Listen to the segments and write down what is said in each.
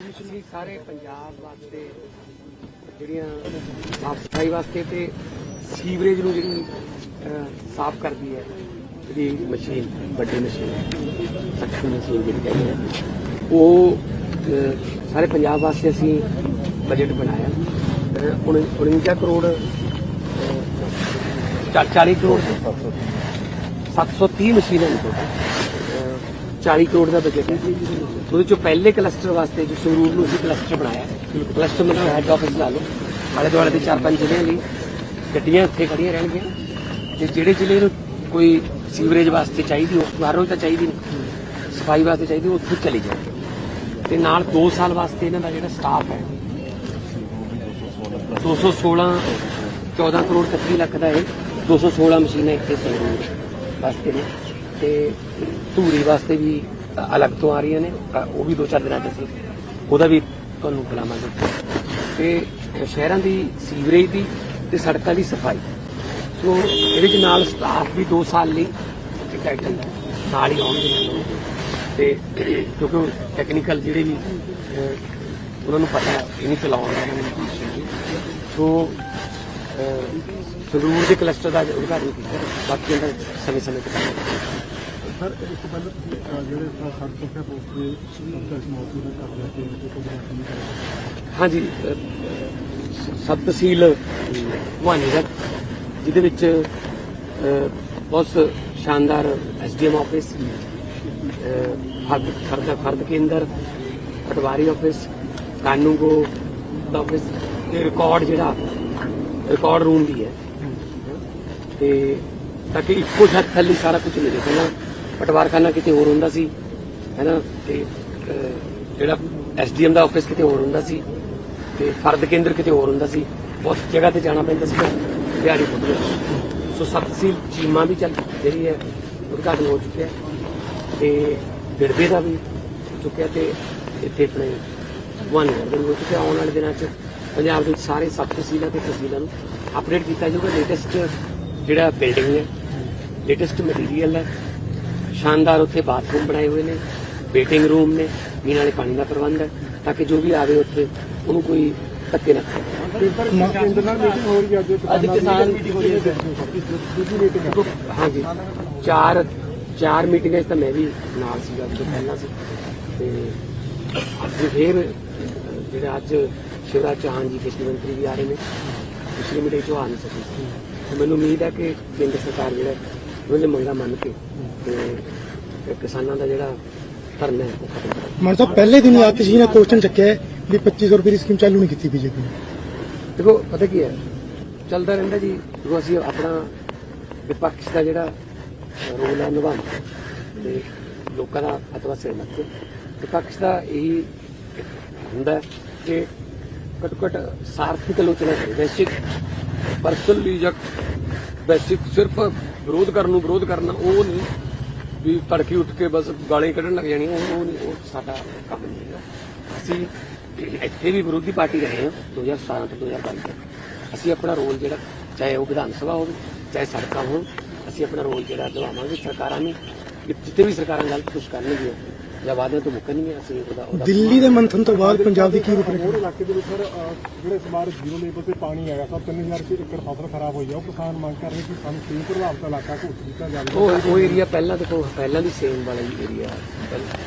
Mission ਸਾਰੇ ਪੰਜਾਬ ਵਾਸਤੇ ਜਿਹੜੀਆਂ ਸਾਫ਼ ਸਫ਼ਾਈ ਵਾਸਤੇ ਤੇ ਸੀਵਰੇਜ ਨੂੰ ਜਿਹੜੀ ਸਾਫ਼ ਕਰਦੀ ਹੈ। ਜਿਹੜੀ ਮਸ਼ੀਨ ਵੱਡੀ ਮਸ਼ੀਨ ਸਖਤ ਮਸ਼ੀਨ ਜਿਹੜੀ ਕਹਿੰਦੇ ਆ ਉਹ ਸਾਰੇ ਪੰਜਾਬ ਵਾਸਤੇ ਅਸੀਂ ਬਜਟ ਬਣਾਇਆ। ਅਹ, ਉਣ- 49 ਕਰੋੜ ਅਹ, ਚਾ- 40 ਕਰੋੜ 730 ਮਸ਼ੀਨਾਂ ਨੇ ਟੋਟਲ 40 ਕਰੋੜ ਦਾ ਬਜਟ ਹੈ ਉਹਦੇ ਚੋਂ ਪਹਿਲੇ ਕਲਸਟਰ ਵਾਸਤੇ ਜੋ ਸੰਗਰੂਰ ਨੂੰ ਅਸੀਂ ਕਲਸਟਰ ਬਣਾਇਆ ਕਲਸਟਰ ਮਤਲਬ ਹੈਡ ਆਫਿਸ ਲਾ ਲਓ ਆਲੇ ਦੁਆਲੇ ਦੇ ਚਾਰ ਪੰਜ ਜ਼ਿਲ੍ਹਿਆਂ ਲਈ ਗੱਡੀਆਂ ਇੱਥੇ ਖੜੀਆਂ ਰਹਿਣਗੀਆਂ ਤੇ ਜਿਹੜੇ ਜ਼ਿਲ੍ਹੇ ਨੂੰ ਕੋਈ ਸੀਵਰੇਜ ਵਾਸਤੇ ਚਾਹੀਦੀ ਉਸ ਬਾਹਰੋਂ ਤਾਂ ਚਾਹੀਦੀ ਨਹੀਂ ਸਫ਼ਾਈ ਵਾਸਤੇ ਚਾਹੀਦੀ ਉਹ ਉੱਥੇ ਚਲੀ ਜਾਏ ਤੇ ਨਾਲ 2 ਸਾਲ ਵਾਸਤੇ ਇਹਨਾਂ ਦਾ ਜਿਹੜਾ ਸਟਾਫ ਹੈ 216 14 ਕਰੋੜ 31 ਲੱਖ ਦਾ ਹੈ 216 ਮਸ਼ੀਨਾਂ ਇੱਥੇ ਸੰਗਰੂਰ ਵਾਸਤੇ ਨੇ ਤੇ ਧੂਰੀ ਵਾਸਤੇ ਵੀ ਅਲੱਗ ਤੋਂ ਆ ਰਹੀਆਂ ਨੇ ਉਹ ਵੀ ਦੋ ਚਾਰ ਦਿਨਾਂ ਚ ਅਸੀਂ ਉਹਦਾ ਵੀ ਤੁਹਾਨੂੰ ਬੁਲਾਵਾਂਗੇ। ਤੇ ਸ਼ਹਿਰਾਂ ਦੀ ਸੀਵਰੇਜ ਦੀ ਤੇ ਸੜਕਾਂ ਦੀ ਸਫ਼ਾਈ। ਸੋ ਇਹਦੇ ਚ ਨਾਲ ਸਟਾਫ ਵੀ 2 ਸਾਲ ਲਈ ਇੱਕ ਨਾਲ ਹੀ ਆਉਣਗੇ। ਨਾਲ ਤੇ ਕਿਉਂਕਿ ਟੈਕਨੀਕਲ ਜਿਹੜੇ ਵੀ ਉਹਨਾਂ ਨੂੰ ਪਤਾ ਇਹ ਨਹੀਂ ਚਲਾਉਣ ਦਾ ਸੋ ਸੰਗਰੂਰ ਦੇ ਕਲਸਟਰ ਦਾ ਉਦਘਾਟਨ ਕੀਤਾ ਬਾਕੀ ਇਹਦਾ ਸਮੇਂ ਸਮੇਂ ਤੇ ਕਰਾਂਗੇ ਸਰ ਇਸ ਤੋਂ ਪਹਿਲਾਂ ਤੁਸੀਂ, ਅਹ, ਜਿਹੜੇ ਸੜਕ ਸੁਰੱਖਿਆ ਪੋਸਟ ਦੇ ਅਫਸਰ ਮੌਜੂਦ ਨੇ ਕਰ ਲਿਆ ਕਿ ਇਹ ਕੋਈ ਬਾਤ ਨਹੀਂ ਕਰ ਹਾਂਜੀ ਅਹ, ਸਬ ਤਹਿਸੀਲ ਭਵਾਨੀ ਦਾ ਜਿਹਦੇ ਵਿੱਚ ਅਹ, ਬਹੁਤ ਸ਼ਾਨਦਾਰ ਐਸਡੀਐਮ ਆਫਿਸ ਅਹ, ਫਰਦ ਫਰਦ ਫਰਦ ਕੇਂਦਰ ਪਟਵਾਰੀ ਆਫਿਸ ਕਾਨੂੰਗੋ ਦਾ ਆਫਿਸ ਤੇ ਰਿਕਾਰਡ ਜਿਹੜਾ ਰਿਕਾਰਡ ਰੂਮ ਵੀ ਹੈ। ਤੇ ਤਾਂ ਕਿ ਇੱਕੋ ਛੱਤ ਥੱਲੇ ਸਾਰਾ ਕੁਝ ਮਿਲੇ ਪਹਿਲਾਂ ਪਟਵਾਰਖਾਨਾ ਕਿਤੇ ਹੋਰ ਹੁੰਦਾ ਸੀ ਹੈਨਾ? ਤੇ ਅਹ, ਜਿਹੜਾ ਐਸਡੀਐਮ ਦਾ ਆਫਿਸ ਕਿਤੇ ਹੋਰ ਹੁੰਦਾ ਸੀ ਤੇ ਫਰਦ ਕੇਂਦਰ ਕਿਤੇ ਹੋਰ ਹੁੰਦਾ ਸੀ ਬਹੁਤ ਜਗ੍ਹਾ ਤੇ ਜਾਣਾ ਪੈਂਦਾ ਸੀ ਦਿਹਾੜੀ ਪੁੱਟਦੇ ਸੋ ਸਬ ਤਹਿਸੀਲ ਚੀਮਾ ਵੀ ਚੱਲ ਜਿਹੜੀ ਹੈ ਉਦਘਾਟਨ ਹੋ ਚੁੱਕਿਆ ਹੈ ਤੇ ਬਿਰਦੇ ਦਾ ਵੀ ਹੋ ਚੁੱਕਿਆ ਤੇ ਇੱਥੇ ਆਪਣੇ ਵਨ ਦਾ ਹੋ ਚੁੱਕਿਆ। ਆਉਣ ਵਾਲੇ ਦਿਨਾਂ 'ਚ ਪੰਜਾਬ ਦੇ ਸਾਰੇ ਸਬ ਤਹਿਸੀਲਾਂ ਤੇ ਤਹਿਸੀਲਾਂ ਨੂੰ ਅਪਡੇਟ ਕੀਤਾ ਜਾਊਗਾ। ਲੇਟੈਸਟ ਜਿਹੜਾ ਬਿਲਡਿੰਗ ਹੈ ਲੇਟੈਸਟ ਮਟੀਰੀਅਲ ਹੈ ਸ਼ਾਨਦਾਰ ਉੱਥੇ ਬਾਥਰੂਮ ਬਣਾਏ ਹੋਏ ਨੇ ਵੇਟਿੰਗ ਰੂਮ ਨੇ ਪੀਣ ਵਾਲੇ ਪਾਣੀ ਦਾ ਪ੍ਰਬੰਧ ਹੈ ਤਾਂ ਕਿ ਜੋ ਵੀ ਆਵੇ ਉੱਥੇ ਉਹਨੂੰ ਕੋਈ ਧੱਕੇ ਨਾ ਅੱਜ ਕਿਸਾਨ ਹਾਂਜੀ ਚਾਰ ਚਾਰ ਮੀਟਿੰਗਾਂ 'ਚ ਤਾਂ ਮੈਂ ਵੀ ਨਾਲ ਸੀਗਾ ਜੋ ਪਹਿਲਾਂ ਸੀ ਤੇ ਅੱਜ ਫਿਰ ਜਿਹੜਾ ਅੱਜ ਸ਼ਿਵਰਾਜ ਚੌਹਾਨ ਜੀ ਖੇਤੀ ਮੰਤਰੀ ਵੀ ਆ ਰਹੇ ਨੇ ਪਿਛਲੀ ਮੀਟਿੰਗ 'ਚ ਆ ਨਹੀਂ ਸਕੇ ਤੇ ਮੈਨੂੰ ਉਮੀਦ ਹੈ ਕਿ ਕੇਂਦਰ ਸਰਕਾਰ ਜਿਹੜਾ ਉਹਨਾਂ ਦੀ ਮੰਗਾਂ ਮੰਨ ਕੇ ਤੇ ਕਿਸਾਨਾਂ ਦਾ ਜਿਹੜਾ ਧਰਨਾ ਹੈ ਉਹ ਖਤਮ ਕਰੇ। ਮਨ ਸਾਹਿਬ ਪਹਿਲੇ ਦਿਨ ਹੀ ਆਤਿਸ਼ ਨੇ ਕੁਐਸਚਨ ਚੱਕਿਆ ਹੈ ਵੀ 2500 ਰੁਪਏ ਦੀ ਸਕੀਮ ਚਾਲੂ ਨਹੀਂ ਕੀਤੀ ਬੀਜੇਪੀ ਨੇ। ਦੇਖੋ ਪਤਾ ਕੀ ਹੈ? ਚੱਲਦਾ ਰਹਿੰਦਾ ਜੀ ਦੇਖੋ ਅਸੀਂ ਆਪਣਾ ਵਿਪਕਸ਼ ਦਾ ਜਿਹੜਾ ਰੋਲ ਹੈ ਨਿਭਾਉਣਾ ਤੇ ਲੋਕਾਂ ਦਾ ਅਤਵਾ ਸਿਰ ਲੱਗ ਵਿਪਕਸ਼ ਦਾ ਇਹੀ ਹੁੰਦਾ ਹੈ ਕਿ ਘੱਟੋ ਘੱਟ ਸਾਰਥਿਕ ਆਲੋਚਨਾ ਕਰੇ ਵੈਸਿਕ ਪਰਸਨਲੀ ਜਾਂ ਬੇਸਿਕ ਸਿਰਫ ਵਿਰੋਧ ਕਰਨ ਨੂੰ ਵਿਰੋਧ ਕਰਨਾ, ਉਹ ਨਹੀਂ। ਵੀ ਤੜਕੇ ਉੱਠ ਕੇ ਬਸ ਗਾਲਾਂ ਕੱਢਣ ਲੱਗ ਜਾਣੀ, ਉਹ ਉਹ ਨਹੀਂ, ਉਹ ਸਾਡਾ ਕੰਮ ਨਹੀਂ ਹੈ ਅਸੀਂ ਇੱਥੇ ਵੀ ਵਿਰੋਧੀ ਪਾਰਟੀ ਰਹੇ ਹਾਂ 2017 ਤੋਂ 2022 ਤੱਕ। ਅਸੀਂ ਆਪਣਾ ਰੋਲ ਜਿਹੜਾ, ਚਾਹੇ ਉਹ ਵਿਧਾਨ ਸਭਾ ਹੋਵੇ, ਚਾਹੇ ਸੜਕਾਂ ਹੋਣ, ਅਸੀਂ ਆਪਣਾ ਰੋਲ ਜਿਹੜਾ ਨਿਭਾਵਾਂਗੇ ਸਰਕਾਰਾਂ ਨੇ ਜਿੱਥੇ ਵੀ ਸਰਕਾਰਾਂ ਗਲਤ ਕੁਝ ਕਰਨਗੀਆਂ। ਜਾਂ ਵਾਅਦਿਆਂ ਤੋਂ ਮੁੱਕਣਗੀਆਂ ਅਸੀਂ ਉਹਦਾ ਦਿੱਲੀ ਦੇ ਮੰਥਨ ਤੋਂ ਬਾਅਦ ਪੰਜਾਬ ਦੀ ਕੀ ਰੂਪਰੇਖਾ? ਹੋਰ ਇਲਾਕੇ ਦੇ ਵਿੱਚ ਸਰ ਅਹ, ਜਿਹੜੇ ਇਸ ਵਾਰ ਜ਼ੀਰੋ ਲੇਵਲ ਤੇ ਪਾਣੀ ਆਇਆ ਸਭ 3000 ਰੁਪਏ ਏਕੜ ਫਸਲ ਖਰਾਬ ਹੋਈ ਆ। ਉਹ ਕਿਸਾਨ ਮੰਗ ਕਰ ਰਹੇ ਕਿ ਸਾਨੂੰ ਸੇਮ ਪ੍ਰਭਾਵਿਤ ਇਲਾਕਾ ਘੋਸ਼ਿਤ ਕੀਤਾ ਜਾਵੇ। ਉਹ ਉਹ ਏਰੀਆ ਪਹਿਲਾਂ ਦੇਖੋ ਪਹਿਲਾਂ ਦੀ ਸੇਮ ਵਾਲਾ ਹੀ ਏਰੀਆ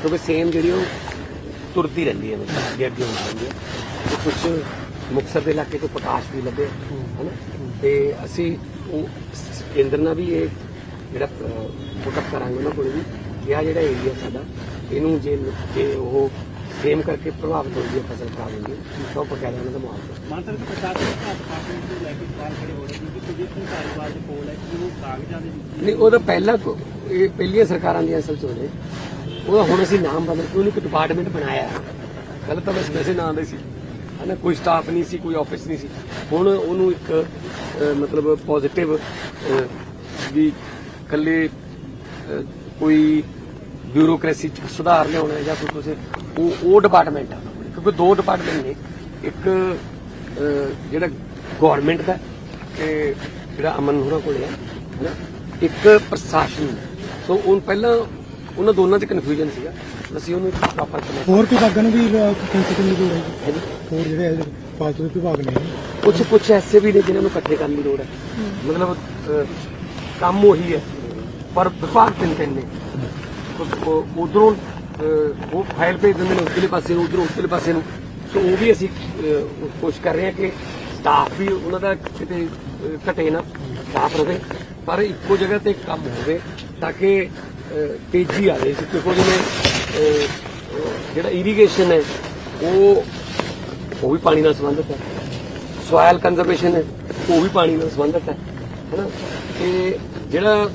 ਕਿਉਂਕਿ ਸੇਮ ਜਿਹੜੀ ਉਹ ਤੁਰਦੀ ਰਹਿੰਦੀ ਹੈ ਅੱਗੇ ਅੱਗੇ ਹੁੰਦੀ ਰਹਿੰਦੀ ਹੈ। ਤੇ ਕੁਝ ਮੁਕਤਸਰ ਦੇ ਇਲਾਕੇ ਤੋਂ ਪ੍ਰਕਾਸ਼ ਵੀ ਲੱਭੇ ਹਨਾ ਤੇ ਅਸੀਂ ਉਹ ਕੇਂਦਰ ਨਾਲ ਵੀ ਇਹ ਜਿਹੜਾ ਫੋਕਸ ਕਰਾਂਗੇ ਉਹਨਾਂ ਕੋਲ ਵੀ। ਕਿ ਆਹ ਜਿਹੜਾ ਏਰੀਆ ਸਾਡਾ। ਇਹਨੂੰ ਜੇ ਜੇ ਉਹ ਸੇਮ ਕਰਕੇ ਪ੍ਰਭਾਵਿਤ ਹੁੰਦੀ ਹੈ ਫਸਲ ਖਰਾਬ ਹੁੰਦੀ ਹੈ ਉਹ ਪਕਾਇਆ ਉਹਨਾਂ ਦਾ ਮੁਆਵਜ਼ਾ ਮਾਨਸਰ ਦੇ ਪ੍ਰਸ਼ਾਸਨ ਦੇ ਪਾਸੇ ਨੂੰ ਲੈ ਕੇ ਸਵਾਲ ਖੜੇ ਹੋ ਰਹੇ ਨੇ ਕਿ ਪੋਜੀਸ਼ਨ ਧਾਰੀਵਾਲ ਦੇ ਕੋਲ ਹੈ ਕਿ ਉਹ ਕਾਗਜ਼ਾਂ ਦੇ ਵਿੱਚ ਨਹੀਂ ਉਹ ਤਾਂ ਪਹਿਲਾਂ ਇਹ ਪਹਿਲੀਆਂ ਸਰਕਾਰਾਂ ਦੀਆਂ ਅਸਲ ਚ ਉਹਦੇ ਉਹਦਾ ਹੁਣ ਅਸੀਂ ਨਾਮ ਬਦਲ ਕੇ ਉਹਨੂੰ ਇੱਕ ਡਿਪਾਰਟਮੈਂਟ ਬਣਾਇਆ ਪਹਿਲਾਂ ਤਾਂ ਬਸ ਵੈਸੇ ਨਾਂ ਦੇ ਸੀ। ਹਨਾ ਕੋਈ ਸਟਾਫ ਨਹੀਂ ਸੀ ਕੋਈ ਆਫਿਸ ਨਹੀਂ ਸੀ। ਹੁਣ ਉਹਨੂੰ ਇੱਕ ਮਤਲਬ ਪੋਜ਼ਿਟਿਵ ਵੀ ਅਹ, ਕੋਈ ਬਿਊਰੋਕ੍ਰੇਸੀ ਚ ਸੁਧਾਰ ਲਿਆਉਣਾ ਹੈ ਜਾਂ ਕੋਈ ਕੁਝ ਉਹ ਉਹ ਡਿਪਾਰਟਮੈਂਟ ਆ ਕਿਉਂਕਿ ਦੋ ਡਿਪਾਰਟਮੈਂਟ ਨੇ। ਇੱਕ ਜਿਹੜਾ ਗਵਰਨਮੈਂਟ ਦਾ ਤੇ ਜਿਹੜਾ ਅਮਨ ਹੋਰਾਂ ਕੋਲੇ ਹੈ ਹਨਾ? ਇੱਕ ਪ੍ਰਸ਼ਾਸਨ। ਸੋ ਉਹ ਪਹਿਲਾਂ ਉਹਨਾਂ ਦੋਨਾਂ 'ਚ ਕਨਫਿਊਜ਼ਨ ਸੀਗਾ। ਅਸੀਂ ਉਹਨੂੰ ਪ੍ਰੋਪਰ ਕਨੈਕਟ ਹੋਰ ਵਿਭਾਗਾਂ ਨੂੰ ਵੀ ਕੈਂਸਲ ਕਰਨ ਦੀ ਲੋੜ ਹੈ? ਹੋਰ ਜਿਹੜੇ ਫਾਲਤੂ ਦੇ ਵਿਭਾਗ ਨੇ ਕੁਝ ਕੁਝ ਐਸੇ ਵੀ ਨੇ ਜਿਨ੍ਹਾਂ ਨੂੰ ਇਕੱਠੇ ਕਰਨ ਦੀ ਲੋੜ ਹੈ। ਮਤਲਬ ਕੰਮ ਉਹੀ ਹੈ ਪਰ ਵਿਭਾਗ ਤਿੰਨ ਤਿੰਨ ਨੇ। ਉਧਰੋਂ ਉਹ ਫਾਈਲ ਭੇਜ ਦਿੰਦੇ ਨੇ ਉਧਰਲੇ ਪਾਸੇ ਨੂੰ ਉਧਰੋਂ ਉਧਰਲੇ ਪਾਸੇ ਨੂੰ। ਸੋ ਉਹ ਵੀ ਅਸੀਂ ਕੋਸ਼ਿਸ਼ ਕਰ ਰਹੇ ਹਾਂ ਕਿ ਸਟਾਫ ਵੀ ਉਹਨਾਂ ਦਾ ਕਿਤੇ ਘਟੇ ਨਾ ਸਟਾਫ ਰਵੇ ਪਰ ਇੱਕੋ ਜਗ੍ਹਾ ਤੇ ਕੰਮ ਹੋਵੇ ਤਾਂ ਕਿ ਅਹ, ਤੇਜ਼ੀ ਆਵੇ ਕਿਉਂਕਿ ਜਿਵੇਂ ਜਿਹੜਾ ਇਰੀਗੇਸ਼ਨ ਹੈ ਉਹ ਉਹ ਵੀ ਪਾਣੀ ਨਾਲ ਸੰਬੰਧਿਤ ਹੈ। ਸੋਇਲ ਕੰਜ਼ਰਵੇਸ਼ਨ ਹੈ ਉਹ ਵੀ ਪਾਣੀ ਨਾਲ ਸੰਬੰਧਿਤ ਹੈ। ਹੈਨਾ? ਤੇ ਜਿਹੜਾ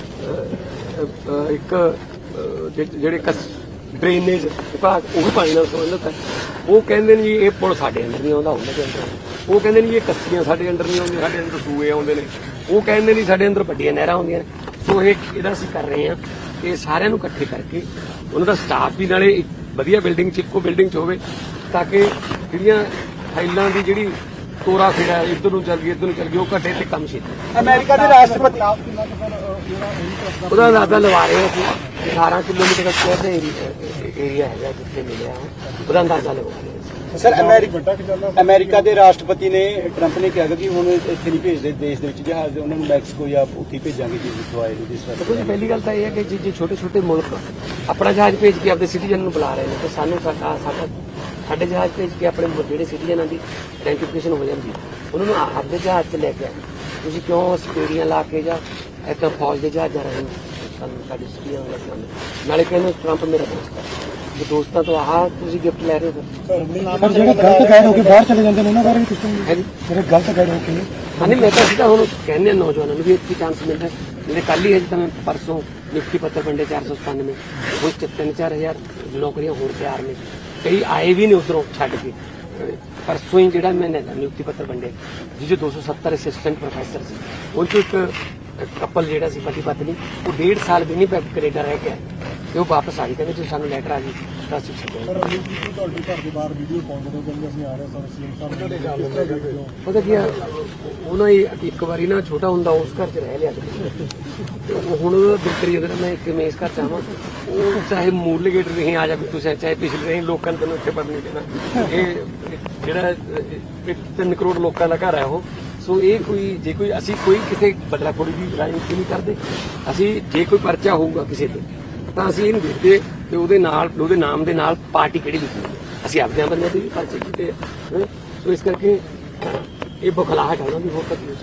ਇੱਕ ਜਿਹੜੇ ਡਰੇਨੇਜ ਵਿਭਾਗ, ਉਹ ਵੀ ਪਾਣੀ ਨਾਲ ਸੰਬੰਧਿਤ ਹੈ। ਉਹ ਕਹਿੰਦੇ ਨੇ ਜੀ, ਇਹ ਪੁਲ ਸਾਡੇ ਅੰਦਰ ਨਹੀਂ ਆਉਂਦਾ ਉਹਨਾਂ ਦੇ ਅੰਦਰ ਉਹ ਕਹਿੰਦੇ ਨੇ ਜੀ, ਇਹ ਕੱਸੀਆਂ ਸਾਡੇ ਅੰਦਰ ਨਹੀਂ ਆਉਂਦੀਆਂ, ਸਾਡੇ ਅੰਦਰ ਸੂਏ ਆਉਂਦੇ ਨੇ। ਉਹ ਕਹਿੰਦੇ ਨੇ ਸਾਡੇ ਅੰਦਰ ਵੱਡੀਆਂ ਨਹਿਰਾਂ ਆਉਂਦੀਆਂ ਨੇ। ਸੋ ਇਹ ਇਹਦਾ ਅਸੀਂ ਕਰ ਰਹੇ ਹਾਂ ਇਹ ਸਾਰਿਆਂ ਨੂੰ ਇਕੱਠੇ ਕਰਕੇ ਉਹਨਾਂ ਦਾ ਸਟਾਫ ਵੀ ਨਾਲੇ ਵਧੀਆ ਬਿਲਡਿੰਗ 'ਚ, ਇੱਕੋ ਬਿਲਡਿੰਗ 'ਚ ਹੋਵੇ, ਤਾਂ ਕਿ ਜਿਹੜੀਆਂ ਫਾਈਲਾਂ ਦੀ ਜਿਹੜੀ ਤੋਰਾ ਫੇਰਾ ਇੱਧਰ ਨੂੰ ਚੱਲ ਗਈ ਇੱਧਰ ਨੂੰ ਚੱਲ ਗਈ ਉਹ ਘਟੇ ਤੇ ਕੰਮ ਛੇਤੀ। ਅਮਰੀਕਾ ਦੇ ਰਾਸ਼ਟਰਪਤੀ ਉਹਦਾ ਅੰਦਾਜ਼ਾ ਲਵਾ ਰਹੇ ਹਾਂ ਅਸੀਂ 18 ਕਿਲੋਮੀਟਰ ਦਾ ਸਕੁਆਇਰ ਦਾ ਏਰੀਆ ਹੈਗਾ ਜਿੱਥੇ ਮਿਲਿਆ ਉਹ। ਉਹਦਾ ਅੰਦਾਜ਼ਾ ਲਵਾ ਰਹੇ ਸਰ ਅਮਰੀਕਾ ਅਮਰੀਕਾ ਦੇ ਰਾਸ਼ਟਰਪਤੀ ਨੇ ਟਰੰਪ ਨੇ ਕਿਹਾ ਕਿ ਹੁਣ ਇੱਥੇ ਨਹੀਂ ਭੇਜਦੇ ਦੇਸ਼ ਦੇ ਵਿੱਚ ਜਹਾਜ਼ ਉਹਨਾਂ ਨੂੰ ਮੈਕਸੀਕੋ ਜਾਂ ਉੱਥੇ ਭੇਜਾਂਗੇ ਜਿਸ ਜਿੱਥੋਂ ਆਏ ਨੇ ਜਿਸ ਵਾਰ ਪਹਿਲੀ ਗੱਲ ਤਾਂ ਇਹ ਹੈ ਕਿ ਜੇ ਜੇ ਛੋਟੇ ਛੋਟੇ ਮੁਲਕ ਆਪਣਾ ਜਹਾਜ਼ ਭੇਜ ਕੇ ਆਪਣੇ ਸਿਟੀਜ਼ਨ ਨੂੰ ਬੁਲਾ ਰਹੇ ਨੇ ਤੇ ਸਾਨੂੰ ਸਾਡਾ ਸਾਡਾ ਸਾਡੇ ਜਹਾਜ਼ ਭੇਜ ਕੇ ਆਪਣੇ ਮੁ- ਜਿਹੜੇ ਸਿਟੀਜ਼ਨਾਂ ਦੀ ਆਇਡੈਂਟੀਫਿਕੇਸ਼ਨ ਹੋ ਜਾਂਦੀ ਉਹਨਾਂ ਨੂੰ ਆਪਦੇ ਜਹਾਜ਼ 'ਚ ਲੈ ਕੇ ਆਓ। ਤੁਸੀਂ ਕਿਉਂ ਸਪੀਡੀਆਂ ਲਾ ਕੇ ਜਾਂ ਇੱਥੇ ਫੌਜ ਦੇ ਜਹਾਜ਼ਾਂ ਰਹੇ ਸਾਨੂੰ ਸਾਡੀ ਸਿਟੀਆਂ ਦਾ ਸਾਹਮਣੇ ਨਾਲੇ ਕਹਿੰਦੇ ਟਰੰਪ ਮੇਰਾ ਦੋਸਤ ਹੈ। ਜੇ ਦੋਸਤਾਂ ਤੋਂ ਆਹ ਤੁਸੀਂ ਗਿਫਟ ਲੈ ਰਹੇ ਹੋ ਪਰ ਜਿਹੜੇ ਗਲਤ ਗੈਰ ਹੋ ਕੇ ਬਾਹਰ ਚਲੇ ਜਾਂਦੇ ਨੇ ਉਹਨਾਂ ਬਾਰੇ ਵੀ ਕੁਝ ਹੈ ਜੀ ਜਿਹੜੇ ਗਲਤ ਗੈਰ ਹੋ ਕੇ। ਹਾਂ ਨਹੀਂ ਮੈਂ ਤਾਂ ਸਿੱਧਾ ਹੁਣ ਕਹਿੰਦੇ ਆ ਨੌਜਵਾਨਾਂ ਨੂੰ ਵੀ ਇੱਥੇ ਚਾਂਸ ਮਿਲਦਾ ਮੇਰੇ ਕੱਲ ਹੀ ਹਜੇ ਤਾਂ ਮੈਂ ਪਰਸੋਂ ਨਿਫਟੀ ਪੱਤਰ ਵੰਡੇ 497 ਹੁਣ ਚ ਤਿੰਨ ਚਾਰ ਹਜ਼ਾਰ ਨੌਕਰੀਆਂ ਹੋਰ ਤਿਆਰ ਨੇ। ਕਈ ਆਏ ਵੀ ਨੇ ਉਧਰੋਂ ਛੱਡ ਕੇ। ਪਰਸੋਂ ਹੀ ਜਿਹੜਾ ਮੈਂ ਨਿਯੁਕਤੀ ਪੱਤਰ ਵੰਡੇ ਜਿਹਦੇ 270 ਅਸਿਸਟੈਂਟ ਪ੍ਰੋਫੈਸਰ ਸੀ। ਉਹ ਚੋਂ ਇੱਕ ਕਪਲ ਜਿਹੜਾ ਸੀ ਪਤੀ ਪਤਨੀ ਉਹ ਡੇਢ ਸਾਲ ਵੀ ਨਹੀਂ ਕੈਨੇਡਾ ਰਹਿ ਕੇ ਤੇ ਉਹ ਵਾਪਸ ਆ ਗਏ, ਕਹਿੰਦੇ ਜੇ ਸਾਨੂੰ ਲੈਟਰ ਆ ਗਈ। ਤਾਂ ਤੁਹਾਡੇ ਘਰ ਦੇ ਬਾਹਰ ਵੀਡੀਓ ਪਾਉਂਦੇ ਨੇ ਕਹਿੰਦੇ ਅਸੀਂ ਆ ਰਹੇ ਹਾਂ ਸੀਐਮ ਸਾਹਿਬ ਨੇ ਪਤਾ ਕੀ ਆ? ਉਹਨਾਂ ਹੀ ਇੱਕ ਵਾਰੀ ਨਾ ਛੋਟਾ ਹੁੰਦਾ, ਉਸ ਘਰ 'ਚ ਰਹਿ ਲਿਆ ਉਹ ਹੁਣ ਉਹਦਾ ਬਿਲਕੁਲ ਅਗਰ ਮੈਂ ਇੱਕ ਮੇਸ ਘਰ ਚਾਹਾਂ ਉਹ ਚਾਹੇ ਮੂਲ ਗੇਟ ਰਹੀ ਆ ਜਾ ਵੀ ਤੁਸੀਂ ਚਾਹੇ ਪਿਛਲੇ ਰਹੀ ਲੋਕਾਂ ਨੇ ਤੈਨੂੰ ਇੱਥੇ ਪੜ ਨਹੀਂ ਦੇਣਾ। ਇਹ ਜਿਹੜਾ, ਇਹ ਤਿੰਨ ਕਰੋੜ ਲੋਕਾਂ ਦਾ ਘਰ ਹੈ ਉਹ। ਸੋ ਇਹ ਕੋਈ, ਜੇ ਕੋਈ, ਅਸੀਂ ਕੋਈ ਕਿਤੇ ਬਦਲਾਖੋਰੀ ਦੀ ਰਾਜਨੀਤੀ ਨਹੀਂ ਕਰਦੇ। ਅਸੀਂ, ਜੇ ਕੋਈ ਪਰਚਾ ਹੋਊਗਾ ਕਿਸੇ ਤੇ, ਤਾਂ ਅਸੀਂ ਇਹਨੂੰ ਦੇਖਦੇ ਤੇ ਉਹਦੇ ਨਾਲ ਉਹਦੇ ਨਾਮ ਦੇ ਨਾਲ ਪਾਰਟੀ ਕਿਹੜੀ ਲਿਖੀ ਹੈ ਅਸੀਂ ਆਪਦੇ ਬੰਦੇ ਦੇ ਵੀ ਪਰਚੇ ਕੀਤੇ ਆ, ਹੈਂ। ਸੋ ਇਸ ਕਰਕੇ ਇਹ ਬਖਲਾਹਟ ਹੈ ਵੀ ਦੀ ਹੋਰ ਤਾਂ ਕੀ ਹੋ